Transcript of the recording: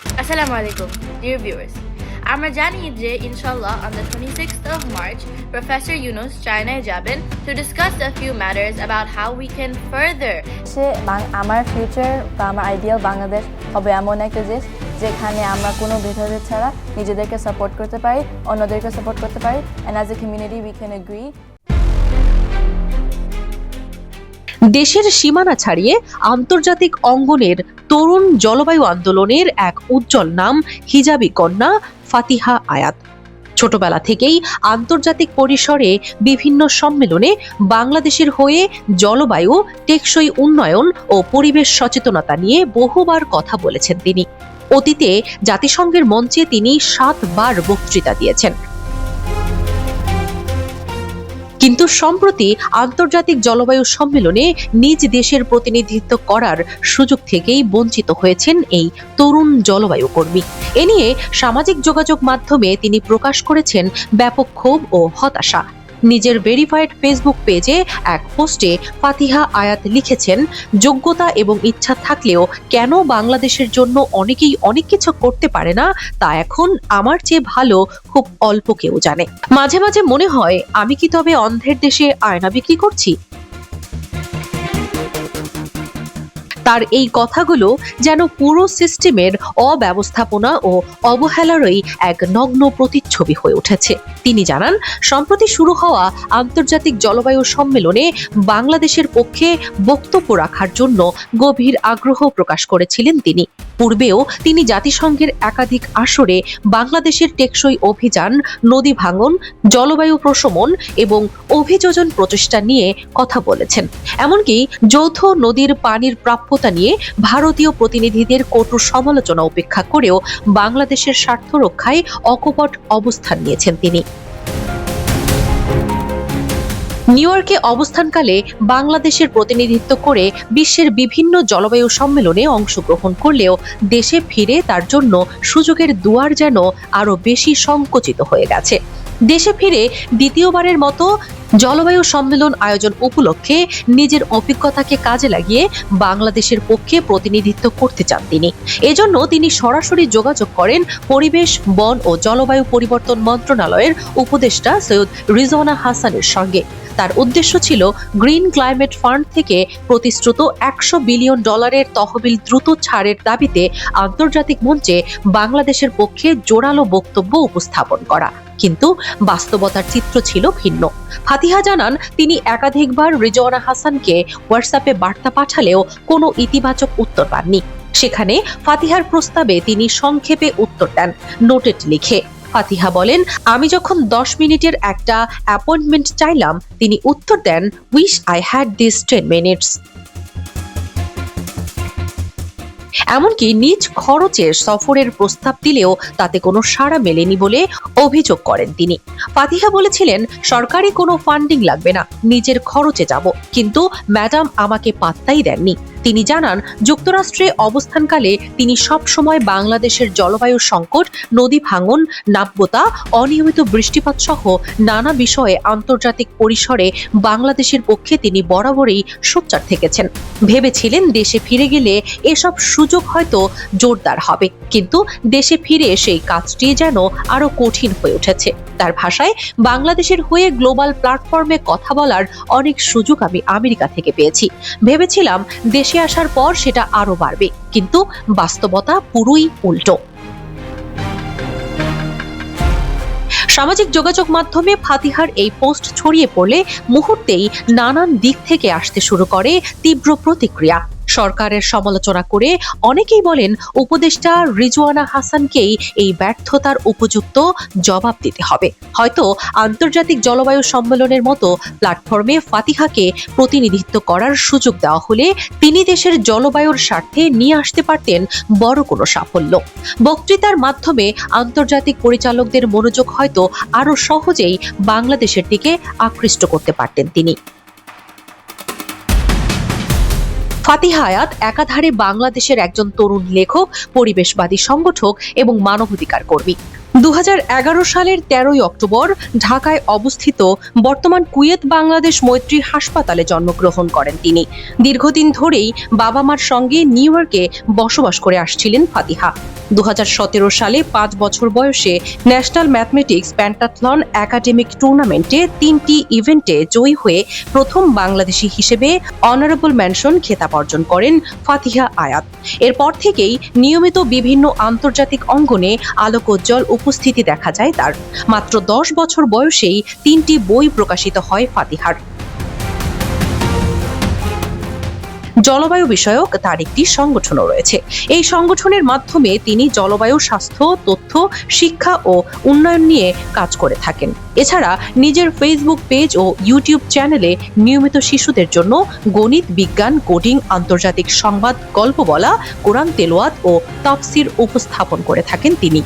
Assalamu alaikum, dear viewers. আমরা জানি যে ইনশাল্লাহ on the 26th of March, Professor Yunus চায়নায় যাবেন to discuss a few matters about how we can further সে আমার future বা আমার আইডিয়াল বাংলাদেশ হবে এমন একটা দেশ যেখানে আমরা কোনো ভেদাভেদ ছাড়া নিজেদেরকে সাপোর্ট করতে পারি অন্যদেরকে সাপোর্ট করতে পারি and as a community we can agree দেশের সীমানা ছাড়িয়ে আন্তর্জাতিক অঙ্গনের তরুণ জলবায়ু আন্দোলনের এক উজ্জ্বল নাম, হিজাবি কন্যা ফাতিহা আয়াত। ছোটবেলা থেকেই আন্তর্জাতিক পরিসরে বিভিন্ন সম্মেলনে বাংলাদেশের হয়ে জলবায়ু, টেকসই উন্নয়ন ও পরিবেশ সচেতনতা নিয়ে বহুবার কথা বলেছেন তিনি। অতীতে জাতিসংঘের মঞ্চে তিনি সাতবার বক্তৃতা দিয়েছেন। কিন্তু সম্প্রতি আন্তর্জাতিক জলবায়ু সম্মেলনে নিজ দেশের প্রতিনিধিত্ব করার সুযোগ থেকেই বঞ্চিত হয়েছেন এই তরুণ জলবায়ু কর্মী। এ নিয়ে সামাজিক যোগাযোগ মাধ্যমে তিনি প্রকাশ করেছেন ব্যাপক ক্ষোভ ও হতাশা। নিজের ভেরিফাইড ফেসবুক পেজে এক পোস্টে ফাতিহা আয়াত লিখেছেন, যোগ্যতা এবং ইচ্ছা থাকলেও কেন বাংলাদেশের জন্য অনেকেই অনেক কিছু করতে পারে না, তা এখন আমার চেয়ে ভালো খুব অল্প কেউ জানে। মাঝে মাঝে মনে হয়, আমি কি তবে অন্ধের দেশে আয়না বিক্রি করছি? তার এই কথাগুলো যেন পুরো সিস্টেমের অব্যবস্থাপনা ও অবহেলারই এক নগ্ন প্রতিচ্ছবি হয়ে উঠেছে। তিনি জানান, সম্প্রতি শুরু হওয়া আন্তর্জাতিক জলবায়ু সম্মেলনে বাংলাদেশের পক্ষে বক্তব্য রাখার জন্য গভীর আগ্রহ প্রকাশ করেছিলেন তিনি। পূর্বেও তিনি জাতিসংঘের একাধিক আসরে বাংলাদেশের টেকসই অভিযান, নদী ভাঙন, জলবায়ু প্রশমন এবং অভিযোজন প্রচেষ্টা নিয়ে কথা বলেছেন। এমনকি যৌথ নদীর পানির প্রাপ্যতা নিয়ে ভারতীয় প্রতিনিধিদের কটু সমালোচনা উপেক্ষা করেও বাংলাদেশের স্বার্থ রক্ষায় অকপট অবস্থান নিয়েছেন তিনি। নিউ ইয়র্কে অবস্থানকালে বাংলাদেশের প্রতিনিধিত্ব করে বিশ্বের বিভিন্ন জলবায়ু সম্মেলনে অংশগ্রহণ করলেও দেশে ফিরে তার জন্য সুযোগের দুয়ার যেন আরও বেশি সংকুচিত হয়ে গেছে। দেশে ফিরে দ্বিতীয়বারের মতো জলবায়ু সম্মেলন আয়োজন উপলক্ষে নিজের অভিজ্ঞতাকে কাজে লাগিয়ে বাংলাদেশের পক্ষে প্রতিনিধিত্ব করতে চান তিনি। এজন্য তিনি সরাসরি যোগাযোগ করেন পরিবেশ, বন ও জলবায়ু পরিবর্তন মন্ত্রণালয়ের উপদেষ্টা সৈয়দ রিজওয়ানা হাসানের সঙ্গে। তার উদ্দেশ্য ছিল গ্রিন ক্লাইমেট ফান্ড থেকে প্রতিশ্রুত একশো বিলিয়ন ডলারের তহবিল দ্রুত ছাড়ের দাবিতে আন্তর্জাতিক মঞ্চে বাংলাদেশের পক্ষে জোরালো বক্তব্য উপস্থাপন করা। কিন্তু বাস্তবতার চিত্র ছিল ভিন্ন। ফাতিহা জানান, তিনি একাধিকবার রিজওয়ানা হাসানকে হোয়াটসঅ্যাপে বার্তা পাঠালেও কোনো ইতিবাচক উত্তর পাননি। সেখানে ফাতিহার প্রস্তাবে তিনি সংক্ষেপে উত্তর দেন নোটেট লিখে। ফাতিহা বলেন, আমি যখন দশ মিনিটের একটা অ্যাপয়েন্টমেন্ট চাইলাম, তিনি উত্তর দেন wish I had this ten minutes এমনকি নিজ খরচে সফরের প্রস্তাব দিলেও তাতে কোনো সাড়া মেলেনি বলে অভিযোগ করেন তিনি। ফাতিহা বলেছিলেন, সরকারি কোনো ফান্ডিং লাগবে না, নিজের খরচে যাব। কিন্তু ম্যাডাম আমাকে পাত্তাই দেননি। তিনি জানান, যুক্তরাষ্ট্রে অবস্থানকালে তিনি সব সময় বাংলাদেশের জলবায়ু সংকট, নদী ভাঙন, নাব্যতা, অনিয়মিত বৃষ্টিপাত সহ নানা বিষয়ে আন্তর্জাতিক পরিসরে বাংলাদেশের পক্ষে তিনি বরাবরই সোচ্চার থেকেছেন। ভেবেছিলেন দেশে ফিরে গেলে এসব সুযোগ হয়তো জোরদার হবে, কিন্তু দেশে ফিরে সেই কাজটি যেন আরও কঠিন হয়ে উঠেছে। তার ভাষায়, বাংলাদেশের হয়ে গ্লোবাল প্ল্যাটফর্মে কথা বলার অনেক সুযোগ আমি আমেরিকা থেকে পেয়েছি। ভেবেছিলাম দেশে আসার পর সেটা আরও বাড়বে। কিন্তু বাস্তবতা পুরোই উল্টো। সামাজিক যোগাযোগ মাধ্যমে ফাতিহার এই পোস্ট ছড়িয়ে পড়লে মুহূর্তেই নানান দিক থেকে আসতে শুরু করে তীব্র প্রতিক্রিয়া। সরকারের সমালোচনা করে অনেকেই বলেন উপদেষ্টা রিজওয়ানা হাসানকেই এই ব্যর্থতার উপযুক্ত জবাব দিতে হবে। হয়তো আন্তর্জাতিক জলবায়ু সম্মেলনের মতো প্ল্যাটফর্মে ফাতিহাকে প্রতিনিধিত্ব করার সুযোগ দেওয়া হলে তিনি দেশের জলবায়ুর স্বার্থে নিয়ে আসতে পারতেন বড় কোনো সাফল্য। বক্তৃতার মাধ্যমে আন্তর্জাতিক পরিচালকদের মনোযোগ হয়তো আরও সহজেই বাংলাদেশের দিকে আকৃষ্ট করতে পারতেন তিনি। ফাতিহা আয়াত একাধারে বাংলাদেশের একজন তরুণ লেখক পরিবেশবাদী সংগঠক এবং মানবাধিকার কর্মী। দু হাজার এগারো সালের তেরোই অক্টোবর ঢাকায় অবস্থিত বর্তমান কুয়েত বাংলাদেশ মৈত্রী হাসপাতালে জন্মগ্রহণ করেন তিনি। দীর্ঘদিন ধরেই বাবা মার সঙ্গে নিউ ইয়র্কে বসবাস করে আসছিলেন ফাতিহা। দু সালে পাঁচ বছর বয়সে ন্যাশনাল ম্যাথমেটিক্স প্যান্টাথলন একাডেমিক টুর্নামেন্টে তিনটি ইভেন্টে জয়ী হয়ে প্রথম বাংলাদেশি হিসেবে অনারেবল ম্যানশন খেতাব অর্জন করেন ফাতিহা আয়াত। এরপর থেকেই নিয়মিত বিভিন্ন আন্তর্জাতিক অঙ্গনে আলোকোজ্জ্বল উপস্থিতি দেখা যায় তার। মাত্র দশ বছর বয়সেই তিনটি বই প্রকাশিত হয় ফাতিহার। জলবায়ু বিষয়ক তার একটি সংগঠনও রয়েছে। এই সংগঠনের মাধ্যমে তিনি জলবায়ু স্বাস্থ্য, তথ্য, শিক্ষা ও উন্নয়ন নিয়ে কাজ করে থাকেন। এছাড়া নিজের ফেসবুক পেজ ও ইউটিউব চ্যানেলে নিয়মিত শিশুদের জন্য গণিত, বিজ্ঞান কোডিং আন্তর্জাতিক সংবাদ, গল্প বলা, কোরআন তেলোয়াত ও তাফসির উপস্থাপন করে থাকেন তিনি।